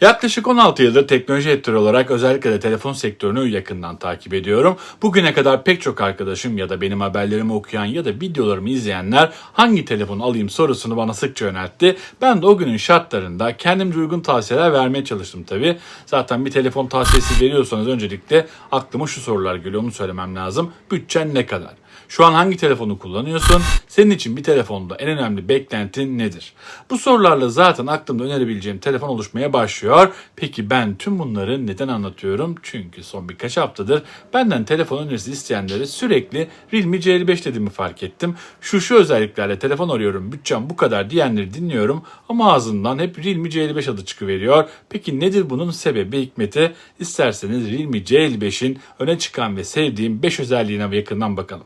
Yaklaşık 16 yıldır teknoloji editörü olarak özellikle de telefon sektörünü yakından takip ediyorum. Bugüne kadar pek çok arkadaşım ya da benim haberlerimi okuyan ya da videolarımı izleyenler hangi telefonu alayım sorusunu bana sıkça yöneltti. Ben de o günün şartlarında kendimce uygun tavsiyeler vermeye çalıştım tabii. Zaten bir telefon tavsiyesi veriyorsanız öncelikle aklıma şu sorular geliyor onu söylemem lazım. Bütçen ne kadar? Şu an hangi telefonu kullanıyorsun? Senin için bir telefonda en önemli beklentin nedir? Bu sorularla zaten aklımda önerebileceğim telefon oluşmaya başlıyor. Peki ben tüm bunları neden anlatıyorum? Çünkü son birkaç haftadır benden telefon önerisi isteyenlere sürekli Realme C55 dediğimi fark ettim. Şu şu özelliklerle telefon arıyorum, bütçem bu kadar diyenleri dinliyorum ama ağzından hep Realme C55 adı çıkıveriyor. Peki nedir bunun sebebi, hikmeti? İsterseniz Realme C55'in öne çıkan ve sevdiğim 5 özelliğine yakından bakalım.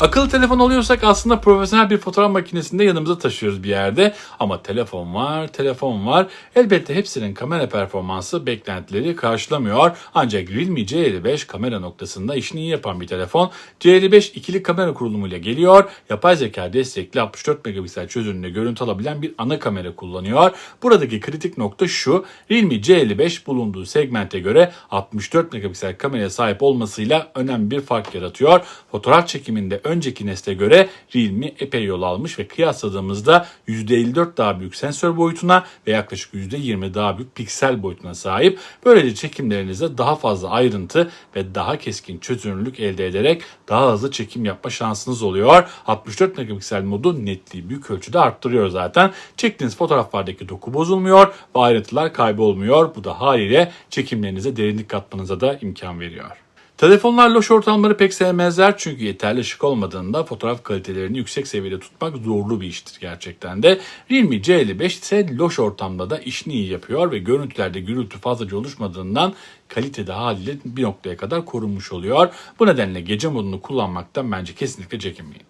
Akıllı telefon alıyorsak aslında profesyonel bir fotoğraf makinesini de yanımıza taşıyoruz bir yerde. Ama telefon var, telefon var. Elbette hepsinin kamera performansı beklentileri karşılamıyor. Ancak Realme C55 kamera noktasında işini iyi yapan bir telefon. C55 ikili kamera kurulumuyla geliyor. Yapay zeka destekli 64 megapiksel çözünürlüğünde görüntü alabilen bir ana kamera kullanıyor. Buradaki kritik nokta şu. Realme C55 bulunduğu segmente göre 64 megapiksel kameraya sahip olmasıyla önemli bir fark yaratıyor. Fotoğraf çekiminde önceki nesle göre Realme epey yol almış ve kıyasladığımızda %54 daha büyük sensör boyutuna ve yaklaşık %20 daha büyük piksel boyutuna sahip. Böylece çekimlerinizde daha fazla ayrıntı ve daha keskin çözünürlük elde ederek daha hızlı çekim yapma şansınız oluyor. 64 megapiksel modu netliği büyük ölçüde arttırıyor zaten. Çektiğiniz fotoğraflardaki doku bozulmuyor ve ayrıntılar kaybolmuyor. Bu da haliyle çekimlerinize derinlik katmanıza da imkan veriyor. Telefonlar loş ortamları pek sevmezler çünkü yeterli ışık olmadığında fotoğraf kalitelerini yüksek seviyede tutmak zorlu bir iştir gerçekten de. Realme C55 ise loş ortamda da işini iyi yapıyor ve görüntülerde gürültü fazlaca oluşmadığından kalitede haliyle bir noktaya kadar korunmuş oluyor. Bu nedenle gece modunu kullanmaktan bence kesinlikle çekinmeyin.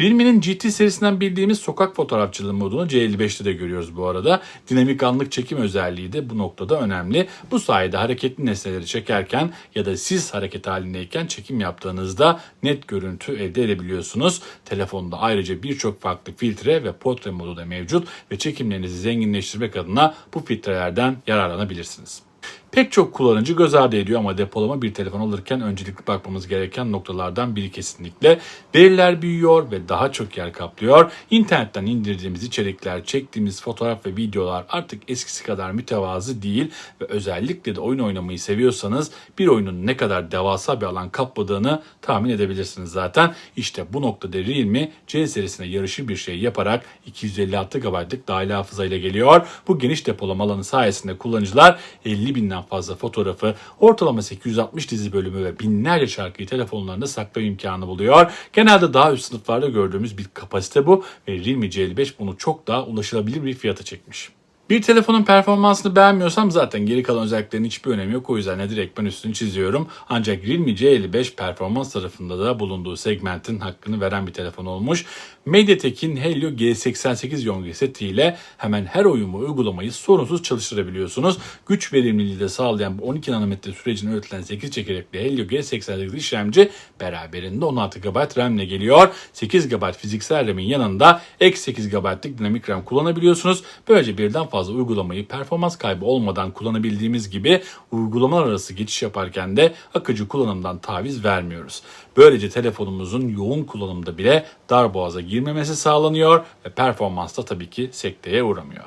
Realme'nin GT serisinden bildiğimiz sokak fotoğrafçılığı modunu C55'te de görüyoruz bu arada. Dinamik anlık çekim özelliği de bu noktada önemli. Bu sayede hareketli nesneleri çekerken ya da siz hareket halindeyken çekim yaptığınızda net görüntü elde edebiliyorsunuz. Telefonda ayrıca birçok farklı filtre ve portre modu da mevcut ve çekimlerinizi zenginleştirmek adına bu filtrelerden yararlanabilirsiniz. Pek çok kullanıcı göz ardı ediyor ama depolama bir telefon alırken öncelikli bakmamız gereken noktalardan biri kesinlikle. Veriler büyüyor ve daha çok yer kaplıyor. İnternetten indirdiğimiz içerikler, çektiğimiz fotoğraf ve videolar artık eskisi kadar mütevazı değil ve özellikle de oyun oynamayı seviyorsanız bir oyunun ne kadar devasa bir alan kapladığını tahmin edebilirsiniz zaten. İşte bu noktada Realme C serisine yarışı bir şey yaparak 256 GB'lık dahili hafıza ile geliyor. Bu geniş depolama alanı sayesinde kullanıcılar 50 binden fazla fotoğrafı, ortalama 860 dizi bölümü ve binlerce şarkıyı telefonlarında saklama imkanı buluyor. Genelde daha üst sınıflarda gördüğümüz bir kapasite bu ve Realme C55 bunu çok daha ulaşılabilir bir fiyata çekmiş. Bir telefonun performansını beğenmiyorsam zaten geri kalan özelliklerin hiçbir önemi yok. O yüzden de direkt ben üstünü çiziyorum. Ancak Realme C55 performans tarafında da bulunduğu segmentin hakkını veren bir telefon olmuş. MediaTek'in Helio G88 yonga setiyle hemen her oyun ve uygulamayı sorunsuz çalıştırabiliyorsunuz. Güç verimliliği de sağlayan bu 12 nanometre sürecini üretilen 8 çekirdekli Helio G88 işlemci beraberinde 16 GB RAM ile geliyor. 8 GB fiziksel RAM'in yanında ek 8 GB'lık dinamik RAM kullanabiliyorsunuz. Böylece birden fazla uygulamayı performans kaybı olmadan kullanabildiğimiz gibi uygulamalar arası geçiş yaparken de akıcı kullanımdan taviz vermiyoruz. Böylece telefonumuzun yoğun kullanımda bile darboğaza girmemesi sağlanıyor ve performans da tabii ki sekteye uğramıyor.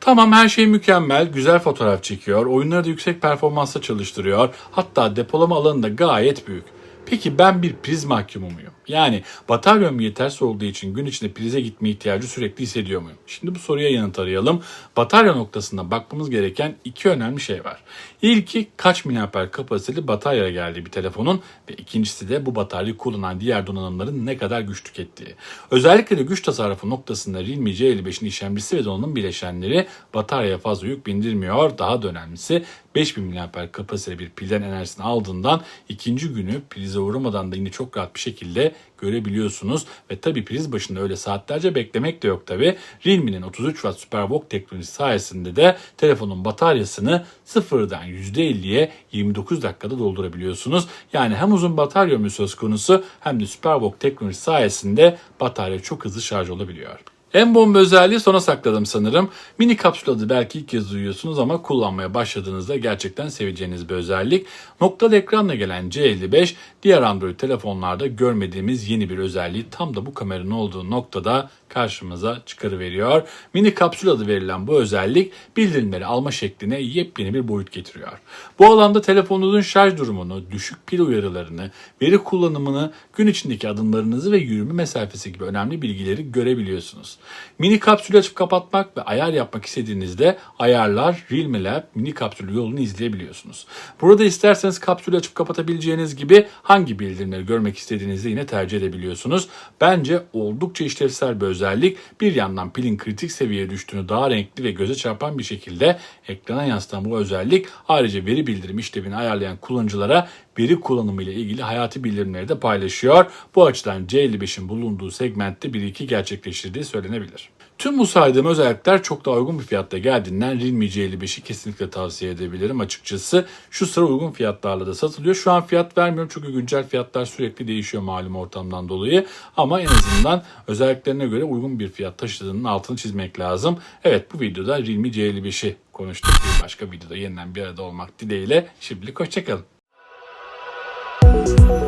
Tamam her şey mükemmel, güzel fotoğraf çekiyor, oyunları da yüksek performansla çalıştırıyor. Hatta depolama alanı da gayet büyük. Peki ben bir priz mahkumu muyum? Yani bataryam yetersiz olduğu için gün içinde prize gitme ihtiyacı sürekli hissediyor muyum? Şimdi bu soruya yanıt arayalım. Batarya noktasında bakmamız gereken iki önemli şey var. İlki kaç miliamper kapasiteli batarya geldiği bir telefonun ve ikincisi de bu bataryayı kullanan diğer donanımların ne kadar güç tükettiği. Özellikle de güç tasarrufu noktasında Realme C55'in işlemcisi ve donanım bileşenleri bataryaya fazla yük bindirmiyor. Daha da önemlisi 5000 mAh kapasiteli bir pilden enerjisini aldığından ikinci günü prize uğramadan da yine çok rahat bir şekilde görebiliyorsunuz. Ve tabii priz başında öyle saatlerce beklemek de yok tabii. Realme'nin 33 Watt SuperVOOC teknolojisi sayesinde de telefonun bataryasını sıfırdan %50'ye 29 dakikada doldurabiliyorsunuz. Yani hem uzun batarya ömrü söz konusu hem de SuperVOOC teknolojisi sayesinde batarya çok hızlı şarj olabiliyor. En bomba özelliği sona sakladım sanırım. Mini kapsül adı belki ilk kez duyuyorsunuz ama kullanmaya başladığınızda gerçekten seveceğiniz bir özellik. Noktalı ekranla gelen C55 diğer Android telefonlarda görmediğimiz yeni bir özelliği tam da bu kameranın olduğu noktada karşımıza çıkarıveriyor. Mini kapsül adı verilen bu özellik bildirimleri alma şekline yepyeni bir boyut getiriyor. Bu alanda telefonunuzun şarj durumunu, düşük pil uyarılarını, veri kullanımını, gün içindeki adımlarınızı ve yürüme mesafesi gibi önemli bilgileri görebiliyorsunuz. Mini kapsülü açıp kapatmak ve ayar yapmak istediğinizde ayarlar Realme Lab mini kapsülü yolunu izleyebiliyorsunuz. Burada isterseniz kapsülü açıp kapatabileceğiniz gibi hangi bildirimleri görmek istediğinizi yine tercih edebiliyorsunuz. Bence oldukça işlevsel bir özellik. Bir yandan pilin kritik seviyeye düştüğünü daha renkli ve göze çarpan bir şekilde ekrana yansıtan bu özellik ayrıca veri bildirim işlevini ayarlayan kullanıcılara veri kullanımı ile ilgili hayati bildirimleri de paylaşıyor. Bu açıdan C55'in bulunduğu segmentte 1-2 gerçekleştirdiği söylenebilir. Tüm bu saydığım özellikler çok daha uygun bir fiyatta geldiğinden Realme C55'i kesinlikle tavsiye edebilirim açıkçası. Şu sıra uygun fiyatlarla da satılıyor. Şu an fiyat vermiyorum çünkü güncel fiyatlar sürekli değişiyor malum ortamdan dolayı. Ama en azından özelliklerine göre uygun bir fiyat taşıdığının altını çizmek lazım. Evet bu videoda Realme C55'i konuştuk. Bir başka videoda yeniden bir arada olmak dileğiyle. Şimdilik hoşçakalın. you